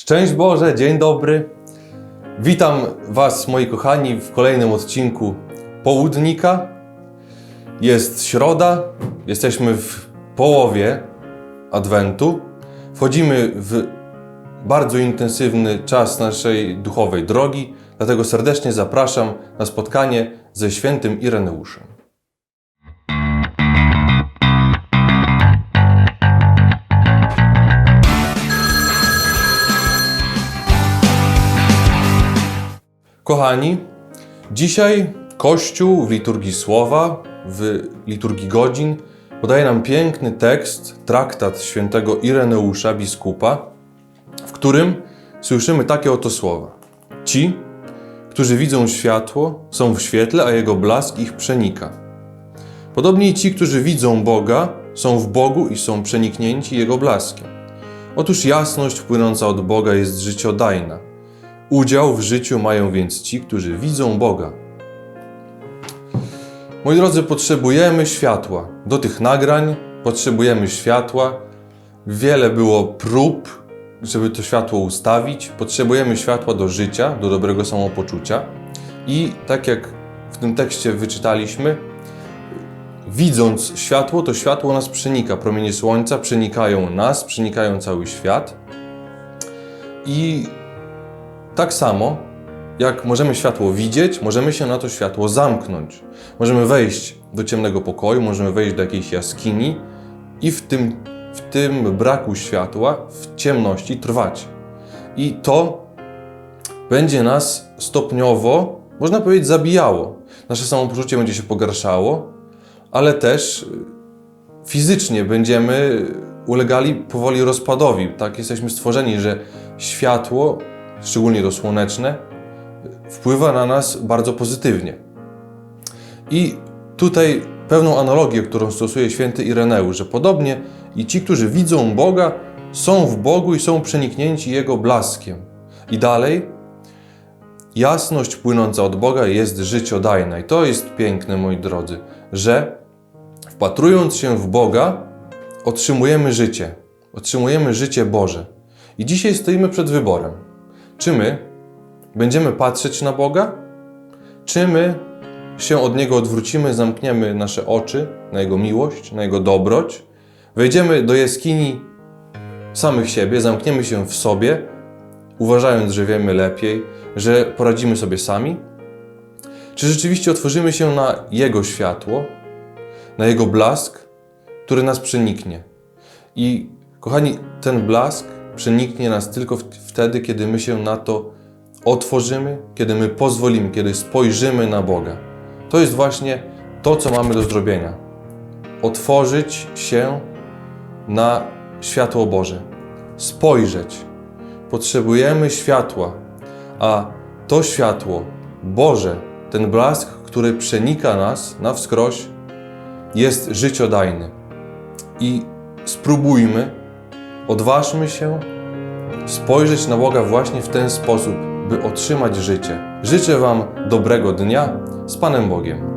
Szczęść Boże, dzień dobry. Witam Was, moi kochani, w kolejnym odcinku Południka. Jest środa, jesteśmy w połowie Adwentu. Wchodzimy w bardzo intensywny czas naszej duchowej drogi, dlatego serdecznie zapraszam na spotkanie ze świętym Ireneuszem. Kochani, dzisiaj Kościół w liturgii słowa, w liturgii godzin podaje nam piękny tekst, traktat świętego Ireneusza, biskupa, w którym słyszymy takie oto słowa. Ci, którzy widzą światło, są w świetle, a jego blask ich przenika. Podobnie ci, którzy widzą Boga, są w Bogu i są przeniknięci Jego blaskiem. Otóż jasność płynąca od Boga jest życiodajna. Udział w życiu mają więc ci, którzy widzą Boga. Moi drodzy, potrzebujemy światła. Do tych nagrań potrzebujemy światła. Wiele było prób, żeby to światło ustawić. Potrzebujemy światła do życia, do dobrego samopoczucia. I tak jak w tym tekście wyczytaliśmy, widząc światło, to światło nas przenika. Promienie słońca przenikają nas, przenikają cały świat. I tak samo, jak możemy światło widzieć, możemy się na to światło zamknąć. Możemy wejść do ciemnego pokoju, możemy wejść do jakiejś jaskini i w tym, w tym braku światła, w ciemności trwać. I to będzie nas stopniowo, można powiedzieć, zabijało. Nasze samopoczucie będzie się pogarszało, ale też fizycznie będziemy ulegali powoli rozpadowi. Tak jesteśmy stworzeni, że światło, szczególnie to słoneczne, wpływa na nas bardzo pozytywnie. I tutaj pewną analogię, którą stosuje święty Ireneusz, że podobnie i ci, którzy widzą Boga, są w Bogu i są przeniknięci Jego blaskiem. I dalej, jasność płynąca od Boga jest życiodajna. I to jest piękne, moi drodzy, że wpatrując się w Boga, otrzymujemy życie. Otrzymujemy życie Boże. I dzisiaj stoimy przed wyborem. Czy my będziemy patrzeć na Boga, czy my się od Niego odwrócimy, zamkniemy nasze oczy na Jego miłość, na Jego dobroć, wejdziemy do jaskini samych siebie, zamkniemy się w sobie, uważając, że wiemy lepiej, że poradzimy sobie sami? Czy rzeczywiście otworzymy się na Jego światło, na Jego blask, który nas przeniknie? I kochani, ten blask przeniknie nas tylko wtedy, kiedy my się na to otworzymy, kiedy my pozwolimy, kiedy spojrzymy na Boga. To jest właśnie to, co mamy do zrobienia. Otworzyć się na światło Boże. Spojrzeć. Potrzebujemy światła, a to światło Boże, ten blask, który przenika nas na wskroś, jest życiodajny. I spróbujmy, odważmy się spojrzeć na Boga właśnie w ten sposób, by otrzymać życie. Życzę Wam dobrego dnia z Panem Bogiem.